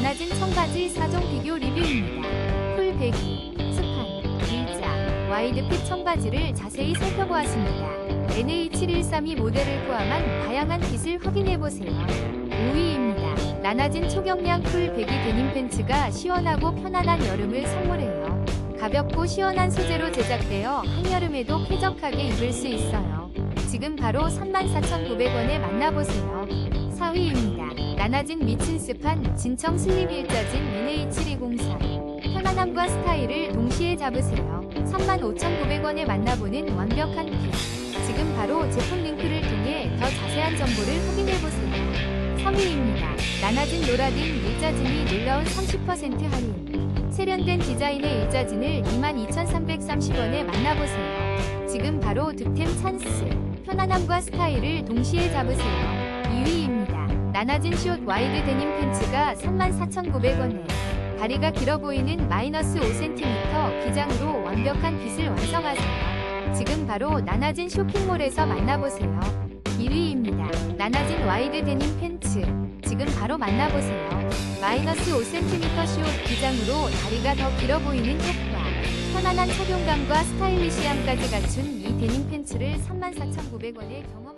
나나진 청바지 4종 비교 리뷰입니다. 풀 배기, 스판, 일자, 와이드핏 청바지를 자세히 살펴보았습니다. NH713이 모델을 포함한 다양한 핏을 확인해보세요. 5위입니다. 나나진 초경량 풀 배기 데님 팬츠가 시원하고 편안한 여름을 선물해요. 가볍고 시원한 소재로 제작되어 한여름에도 쾌적하게 입을 수 있어요. 지금 바로 34,900원에 만나보세요. 4위입니다. 나나진 미친 스판 진청 슬립 일자진 NH203 편안함과 스타일을 동시에 잡으세요. 35,900원에 만나보는 완벽한 핏. 지금 바로 제품 링크를 통해 더 자세한 정보를 확인해보세요. 3위입니다. 나나진 노라딘 일자진이 놀라운 30% 할인. 세련된 디자인의 일자진을 22,330원에 만나보세요. 지금 바로 득템 찬스. 편안함과 스타일을 동시에 잡으세요. 2위입니다. 나나진 숏 와이드 데님 팬츠가 34,900원에 다리가 길어 보이는 마이너스 5cm 기장으로 완벽한 핏을 완성하세요. 지금 바로 나나진 쇼핑몰에서 만나보세요. 1위입니다. 나나진 와이드 데님 팬츠. 지금 바로 만나보세요. 마이너스 5cm 숏 기장으로 다리가 더 길어 보이는 효과. 편안한 착용감과 스타일리시함까지 갖춘 이 데님 팬츠를 34,900원에 경험